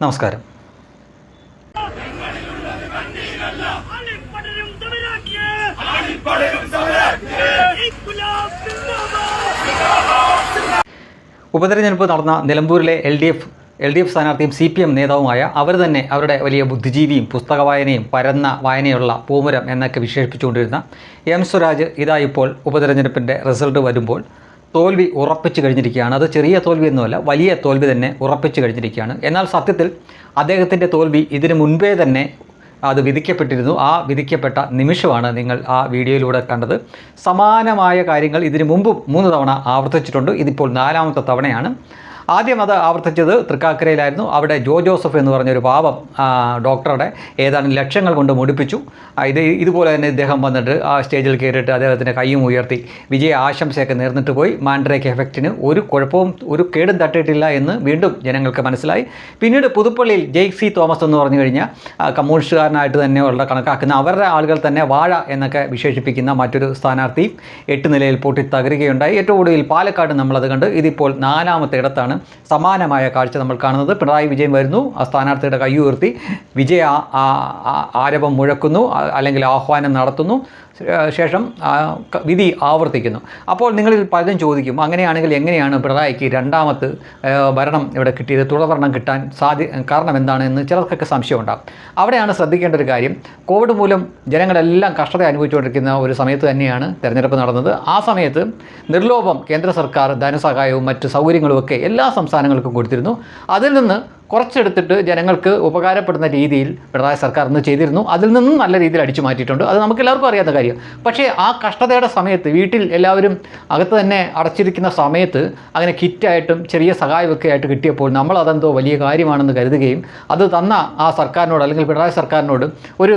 നമസ്കാരം. ഉപതെരഞ്ഞെടുപ്പ് നടന്ന നിലമ്പൂരിലെ L D F L D F സ്ഥാനാർത്ഥിയും സി പി എം നേതാവുമായ അവർ തന്നെ അവരുടെ വലിയ ബുദ്ധിജീവിയും പുസ്തക വായനയും പരന്ന വായനയുള്ള പൂമുരം എന്നൊക്കെ വിശേഷിപ്പിച്ചുകൊണ്ടിരുന്ന എം സ്വരാജ് ഇതാ ഇപ്പോൾ ഉപതെരഞ്ഞെടുപ്പിന്റെ റിസൾട്ട് വരുമ്പോൾ തോൽവി ഉറപ്പിച്ചു കഴിഞ്ഞിരിക്കുകയാണ്. അത് ചെറിയ തോൽവി തോൽവിയൊന്നുമല്ല വലിയ തോൽവി തന്നെ ഉറപ്പിച്ചു കഴിഞ്ഞിരിക്കുകയാണ്. എന്നാൽ സത്യത്തിൽ അദ്ദേഹത്തിന്റെ തോൽവി ഇതിനു മുൻപേ തന്നെ അത് വിധിക്കപ്പെട്ടിരുന്നു. ആ വിധിക്കപ്പെട്ട നിമിഷമാണ് നിങ്ങൾ ആ വീഡിയോയിലൂടെ കണ്ടത്. സമാനമായ കാര്യങ്ങൾ ഇതിനു മുമ്പും മൂന്ന് തവണ ആവർത്തിച്ചിട്ടുണ്ട്. ഇതിപ്പോൾ നാലാമത്തെ തവണയാണ്. ആദ്യം അത് ആവർത്തിച്ചത് തൃക്കാക്കരയിലായിരുന്നു. അവിടെ ജോ ജോസഫ് എന്ന് പറഞ്ഞൊരു പാവം ഡോക്ടറുടെ ഏതാണ് ലക്ഷങ്ങൾ കൊണ്ട് മുടിപ്പിച്ചു. ഇത് ഇതുപോലെ തന്നെ ഇദ്ദേഹം വന്നിട്ട് ആ സ്റ്റേജിൽ കയറിയിട്ട് അദ്ദേഹത്തിന്റെ കൈയും ഉയർത്തി വിജയ ആശംസയൊക്കെ നേർന്നിട്ട് പോയി. മാൻഡ്രേക്ക് എഫക്റ്റിന് ഒരു കുഴപ്പവും ഒരു കേടും തട്ടിയിട്ടില്ല എന്ന് വീണ്ടും ജനങ്ങൾക്ക് മനസ്സിലായി. പിന്നീട് പുതുപ്പള്ളിയിൽ ജെയ്ക് സി തോമസ് എന്ന് പറഞ്ഞു കഴിഞ്ഞാൽ കമ്മ്യൂണിസ്റ്റുകാരനായിട്ട് തന്നെ ഉള്ള കണക്കാക്കുന്ന അവരുടെ ആളുകൾ തന്നെ വാഴ എന്നൊക്കെ വിശേഷിപ്പിക്കുന്ന മറ്റൊരു സ്ഥാനാർത്ഥി എട്ട് നിലയിൽ പൊട്ടി തകരുകയുണ്ടായി ഏറ്റവും ഒടുവിൽ പാലക്കാട് നമ്മളത് കണ്ട് ഇതിപ്പോൾ നാലാമത്തെ ഇടത്താണ് സമാനമായ കാഴ്ച നമ്മൾ കാണുന്നത്. പിണറായി വിജയൻ വരുന്നു. ആ സ്ഥാനാർത്ഥിയുടെ കൈ ഉയർത്തി വിജയ ആരവം മുഴക്കുന്നു. അല്ലെങ്കിൽ ആഹ്വാനം നടത്തുന്നു. ശേഷം വിധി ആവർത്തിക്കുന്നു. അപ്പോൾ നിങ്ങളിൽ പലരും ചോദിക്കും അങ്ങനെയാണെങ്കിൽ എങ്ങനെയാണ് പിണറായിക്ക് രണ്ടാമത് ഭരണം ഇവിടെ കിട്ടിയത്? തുടർഭരണം കിട്ടാൻ സാധ്യ കാരണം എന്താണെന്ന് ചിലർക്കൊക്കെ സംശയം ഉണ്ടാകും അവിടെയാണ് ശ്രദ്ധിക്കേണ്ട ഒരു കാര്യം. കോവിഡ് മൂലം ജനങ്ങളെല്ലാം കഷ്ടത അനുഭവിച്ചുകൊണ്ടിരിക്കുന്ന ഒരു സമയത്ത് തന്നെയാണ് തെരഞ്ഞെടുപ്പ് നടന്നത്. ആ സമയത്ത് നിർലോഭം കേന്ദ്ര സർക്കാർ ധനസഹായവും മറ്റ് സൗകര്യങ്ങളും ഒക്കെ എല്ലാ സംസ്ഥാനങ്ങൾക്കും കൊടുത്തിരുന്നു. അതിൽ നിന്ന് കുറച്ചെടുത്തിട്ട് ജനങ്ങൾക്ക് ഉപകാരപ്പെടുന്ന രീതിയിൽ പിണറായി സർക്കാർ ഇന്ന് ചെയ്തിരുന്നു. അതിൽ നിന്നും നല്ല രീതിയിൽ അടിച്ചു മാറ്റിയിട്ടുണ്ട്. അത് നമുക്ക് എല്ലാവർക്കും അറിയാത്ത കാര്യം. പക്ഷേ ആ കഷ്ടതയുടെ സമയത്ത് വീട്ടിൽ എല്ലാവരും അകത്ത് തന്നെ അടച്ചിരിക്കുന്ന സമയത്ത് അങ്ങനെ കിറ്റായിട്ടും ചെറിയ സഹായമൊക്കെ ആയിട്ട് കിട്ടിയപ്പോൾ നമ്മൾ അതെന്തോ വലിയ കാര്യമാണെന്ന് കരുതുകയും അത് തന്ന ആ സർക്കാരിനോട് അല്ലെങ്കിൽ പിണറായി സർക്കാരിനോട് ഒരു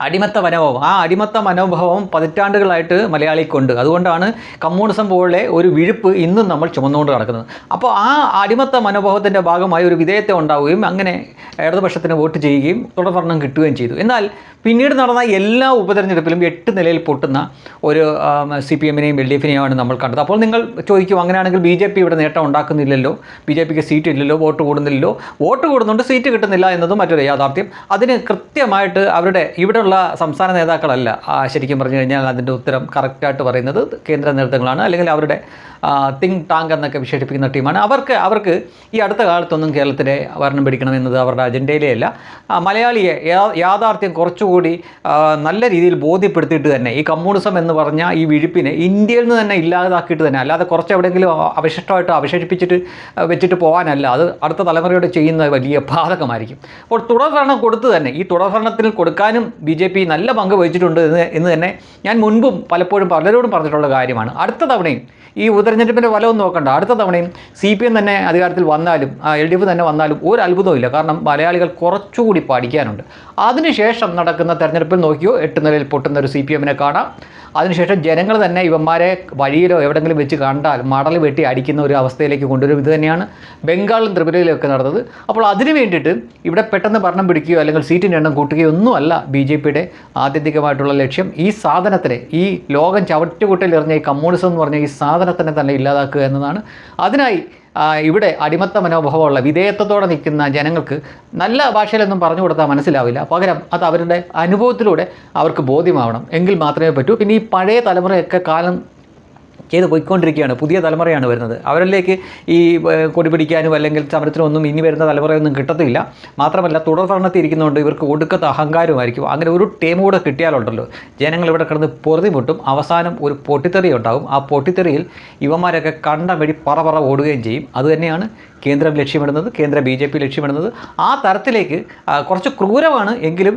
അടിമത്ത മനോഭാവം. ആ അടിമത്ത മനോഭാവം പതിറ്റാണ്ടുകളായിട്ട് മലയാളിക്കുണ്ട്. അതുകൊണ്ടാണ് കമ്മ്യൂണിസം പോലെ ഒരു വിഴുപ്പ് ഇന്നും നമ്മൾ ചുമന്നുകൊണ്ട് നടക്കുന്നത്. അപ്പോൾ ആ അടിമത്ത മനോഭാവത്തിന്റെ ഭാഗമായി ഒരു വിധേയത്വം ഉണ്ടാവുകയും അങ്ങനെ ഇടതുപക്ഷത്തിന് വോട്ട് ചെയ്യുകയും തുടർഭരണം കിട്ടുകയും ചെയ്തു. എന്നാൽ പിന്നീട് നടന്ന എല്ലാ ഉപതെരഞ്ഞെടുപ്പിലും എട്ട് നിലയിൽ പൊട്ടുന്ന ഒരു സി പി എമ്മിനെയും എൽ ഡി എഫിനെയുമാണ് നമ്മൾ കണ്ടത്. അപ്പോൾ നിങ്ങൾ ചോദിക്കും അങ്ങനെയാണെങ്കിൽ ബി ജെ പി ഇവിടെ നേട്ടം ഉണ്ടാക്കുന്നില്ലല്ലോ? ബി ജെ പിക്ക് സീറ്റ് ഇല്ലല്ലോ? വോട്ട് കൂടുന്നില്ലല്ലോ? വോട്ട് കൂടുന്നുണ്ട് സീറ്റ് കിട്ടുന്നില്ല എന്നതും മറ്റൊരു യാഥാർത്ഥ്യം. അതിന് കൃത്യമായിട്ട് അവരുടെ ഇവിടെയുള്ള സംസ്ഥാന നേതാക്കളല്ല. ശരിക്കും പറഞ്ഞു കഴിഞ്ഞാൽ അതിന്റെ ഉത്തരം കറക്റ്റായിട്ട് പറയുന്നത് കേന്ദ്ര നേതൃത്വങ്ങളാണ്. അല്ലെങ്കിൽ അവരുടെ തിങ്ക് ടാങ്ക് എന്നൊക്കെ വിശേഷിപ്പിക്കുന്ന ടീമാണ്. അവർക്ക് അവർക്ക് ഈ അടുത്ത കാലത്തൊന്നും കേരളത്തിലെ വരണം പിടിക്കണം എന്നത് അവരുടെ അജണ്ടയിലേ അല്ല. മലയാളിയെ യാഥാർത്ഥ്യം കുറച്ചുകൂടി നല്ല രീതിയിൽ ബോധ്യപ്പെടുത്തിയിട്ട് തന്നെ ഈ കമ്മ്യൂണിസം എന്ന് പറഞ്ഞ ഈ വിഴുപ്പിനെ ഇന്ത്യയിൽ നിന്ന് തന്നെ ഇല്ലാതാക്കിയിട്ട് തന്നെ അല്ലാതെ കുറച്ച് എവിടെയെങ്കിലും അവശിഷ്ടമായിട്ട് അവശേഷിപ്പിച്ചിട്ട് വെച്ചിട്ട് പോകാനല്ല. അത് അടുത്ത തലമുറയോട് ചെയ്യുന്ന വലിയ ബാധകമായിരിക്കും. അപ്പോൾ തുടർഭരണം കൊടുത്തു തന്നെ ഈ തുടർഭരണത്തിൽ കൊടുക്കാനും ബി ജെ പി നല്ല പങ്ക് വഹിച്ചിട്ടുണ്ട് എന്ന് എന്ന് തന്നെ ഞാൻ മുൻപും പലപ്പോഴും പലരോടും പറഞ്ഞിട്ടുള്ള കാര്യമാണ്. അടുത്ത തവണയും ഈ ഉപതെരഞ്ഞെടുപ്പിന്റെ ഫലമൊന്നും നോക്കണ്ട. അടുത്ത തവണയും സി പി എം തന്നെ അധികാരത്തിൽ വന്നാലും എൽ ഡി എഫ് തന്നെ വന്നാലും ഒരു അത്ഭുതവും കാരണം മലയാളികൾ കുറച്ചുകൂടി പഠിക്കാനുണ്ട്. അതിനുശേഷം നടക്കുന്ന തെരഞ്ഞെടുപ്പിൽ നോക്കിയോ എട്ട് നിലയിൽ പൊട്ടുന്ന ഒരു സി പി എമ്മിനെ കാണാം. അതിനുശേഷം ജനങ്ങൾ തന്നെ ഇവന്മാരെ വഴിയിലോ എവിടെങ്കിലും വെച്ച് കണ്ടാൽ മടൽ വെട്ടി അടിക്കുന്ന ഒരു അവസ്ഥയിലേക്ക് കൊണ്ടുവരും. ഇത് തന്നെയാണ് ബംഗാളിലും ത്രിപുരയിലും ഒക്കെ നടന്നത്. അപ്പോൾ അതിന് വേണ്ടിയിട്ട് ഇവിടെ പെട്ടെന്ന് ഭരണം പിടിക്കുകയോ അല്ലെങ്കിൽ സീറ്റിന്റെ എണ്ണം കൂട്ടുകയോ ഒന്നുമല്ല ബി ജെ പിയുടെ ആത്യന്തികമായിട്ടുള്ള ലക്ഷ്യം ഈ സാധനത്തിനെ ഈ ലോകം ചവറ്റുകുട്ടയിലെറിഞ്ഞ ഈ കമ്മ്യൂണിസം എന്ന് പറഞ്ഞ ഈ സാധനത്തിനെ തന്നെ ഇല്ലാതാക്കുക എന്നതാണ്. അതിനായി ഇവിടെ അടിമത്ത മനോഭാവമുള്ള വിധേയത്വത്തോടെ നിൽക്കുന്ന ജനങ്ങൾക്ക് നല്ല ഭാഷയിലൊന്നും പറഞ്ഞു കൊടുത്താൽ മനസ്സിലാവില്ല. പകരം അത് അവരുടെ അനുഭവത്തിലൂടെ അവർക്ക് ബോധ്യമാവണം. എങ്കിൽ മാത്രമേ പറ്റൂ. പിന്നെ ഈ പഴയ തലമുറയൊക്കെ കാലം ചെയ്ത് പോയിക്കൊണ്ടിരിക്കുകയാണ് പുതിയ തലമുറയാണ് വരുന്നത്. അവരിലേക്ക് ഈ കൊടി പിടിക്കാനും അല്ലെങ്കിൽ സമരത്തിനൊന്നും ഇനി വരുന്ന തലമുറയൊന്നും കിട്ടത്തില്ല. മാത്രമല്ല തുടർ ഭരണത്തിൽ ഇരിക്കുന്നതുകൊണ്ട് ഇവർക്ക് ഒടുക്കത്തെ അഹങ്കാരമായിരിക്കും അങ്ങനെ ഒരു ടീം കൂടെ കിട്ടിയാലുണ്ടല്ലോ. ജനങ്ങൾ ഇവിടെ കിടന്ന് പൊറുതി പൊട്ടും അവസാനം ഒരു പൊട്ടിത്തെറി ഉണ്ടാകും ആ പൊട്ടിത്തെറിയിൽ ഇവന്മാരൊക്കെ കണ്ട വഴി പറ പറ ഓടുകയും ചെയ്യും. അതുതന്നെയാണ് കേന്ദ്രം ലക്ഷ്യമിടുന്നത് കേന്ദ്ര ബി ജെ പി ലക്ഷ്യമിടുന്നത്. ആ തരത്തിലേക്ക് കുറച്ച് ക്രൂരമാണ് എങ്കിലും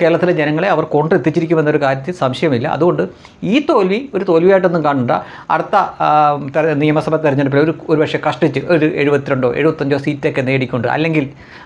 കേരളത്തിലെ ജനങ്ങളെ അവർ കൊണ്ടെത്തിച്ചിരിക്കുമെന്നൊരു കാര്യത്തിൽ സംശയമില്ല. അതുകൊണ്ട് ഈ തോൽവി ഒരു തോൽവിയായിട്ടൊന്നും കാണണ്ട. അടുത്ത നിയമസഭാ തെരഞ്ഞെടുപ്പിൽ ഒരു ഒരുപക്ഷെ കഷ്ടിച്ച് ഒരു എഴുപത്തിരണ്ടോ എഴുപത്തഞ്ചോ സീറ്റൊക്കെ നേടിക്കൊണ്ട് അല്ലെങ്കിൽ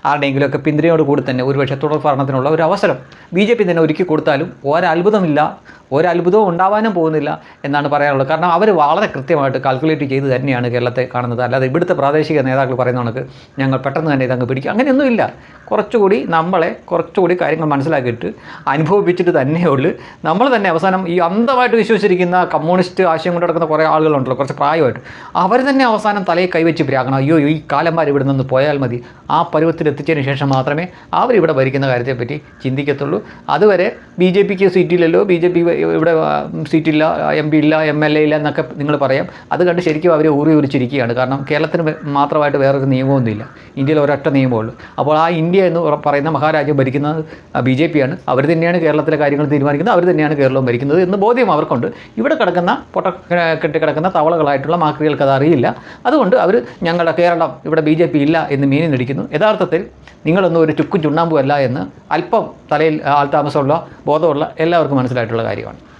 ആരുടെയെങ്കിലുമൊക്കെ പിന്തുണയോട് കൂടി തന്നെ ഒരുപക്ഷെ തുടർ ഭരണത്തിനുള്ള ഒരു അവസരം ബി ജെ പി തന്നെ ഒരുക്കി കൊടുത്താലും ഒരത്ഭുതമില്ല. ഒരത്ഭുതവും ഉണ്ടാവാനും പോകുന്നില്ല എന്നാണ് പറയാനുള്ളത്. കാരണം അവർ വളരെ കൃത്യമായിട്ട് കാൽക്കുലേറ്റ് ചെയ്ത് തന്നെയാണ് കേരളത്തെ കാണുന്നത്. അല്ലാതെ ഇവിടുത്തെ പ്രാദേശിക നേതാക്കൾ പറയുന്ന കണക്ക് ഞങ്ങൾ പെട്ടെന്ന് തന്നെ ഇതങ്ങ് പിടിക്കും. അങ്ങനെയൊന്നുമില്ല കുറച്ചുകൂടി നമ്മളെ കുറച്ചുകൂടി കാര്യങ്ങൾ മനസ്സിലാക്കിയിട്ട് അനുഭവിപ്പിച്ചിട്ട് തന്നെയുള്ളൂ നമ്മൾ തന്നെ അവസാനം ഈ അന്ധമായിട്ട് വിശ്വസിച്ചിരിക്കുന്ന കമ്മ്യൂണിസ്റ്റ് ആശയം കൊണ്ട് നടക്കുന്ന കുറേ ആളുകളുണ്ടല്ലോ കുറച്ച് പ്രായമായിട്ട്. അവർ തന്നെ അവസാനം തലയിൽ കൈവച്ച് പിരിയാക്കണം അയ്യോ ഈ കാലന്മാർ ഇവിടെ നിന്ന് പോയാൽ മതി. ആ പരുവത്തിൽ എത്തിച്ചതിന് ശേഷം മാത്രമേ അവരിവിടെ ഭരിക്കുന്ന കാര്യത്തെപ്പറ്റി ചിന്തിക്കത്തുള്ളൂ. അതുവരെ ബി ജെ പിക്ക് സീറ്റില്ലല്ലോ ബി ജെ പി ഇവിടെ സീറ്റില്ല എം പി ഇല്ല എം എൽ എ ഇല്ല എന്നൊക്കെ നിങ്ങൾ പറയാം. അത് കണ്ട് ശരിക്കും അവർ ഊറി ഉരിച്ചിരിക്കുകയാണ്. കാരണം കേരളത്തിന് മാത്രമായിട്ട് വേറൊരു നിയമമൊന്നുമില്ല. ഇന്ത്യയിൽ ഒരൊറ്റ നിയമമുള്ളൂ. അപ്പോൾ ആ ഇന്ത്യ എന്ന് പറയുന്ന മഹാരാജ്യം ഭരിക്കുന്നത് ബി ജെ പിയാണ്. അവർ തന്നെയാണ് കേരളത്തിലെ കാര്യങ്ങൾ തീരുമാനിക്കുന്നത്. അവർ തന്നെയാണ് കേരളവും ഭരിക്കുന്നത് എന്ന് ബോധ്യം അവർക്കുണ്ട്. ഇവിടെ കിടക്കുന്ന പൊട്ട കെട്ടിക്കിടക്കുന്ന തവളകളായിട്ടുള്ള മാക്രികൾക്ക് അത് അറിയില്ല. അതുകൊണ്ട് അവർ ഞങ്ങളുടെ കേരളം ഇവിടെ ബി ജെ പി ഇല്ല എന്ന് മീനി നടിക്കുന്നു യഥാർത്ഥത്തിൽ നിങ്ങളൊന്നും ഒരു ചുക്കും ചുണ്ണാമ്പുമല്ല എന്ന് അല്പം തലയിൽ ആൾതാമസമുള്ള ബോധമുള്ള എല്ലാവർക്കും മനസ്സിലായിട്ടുള്ള കാര്യമാണ്.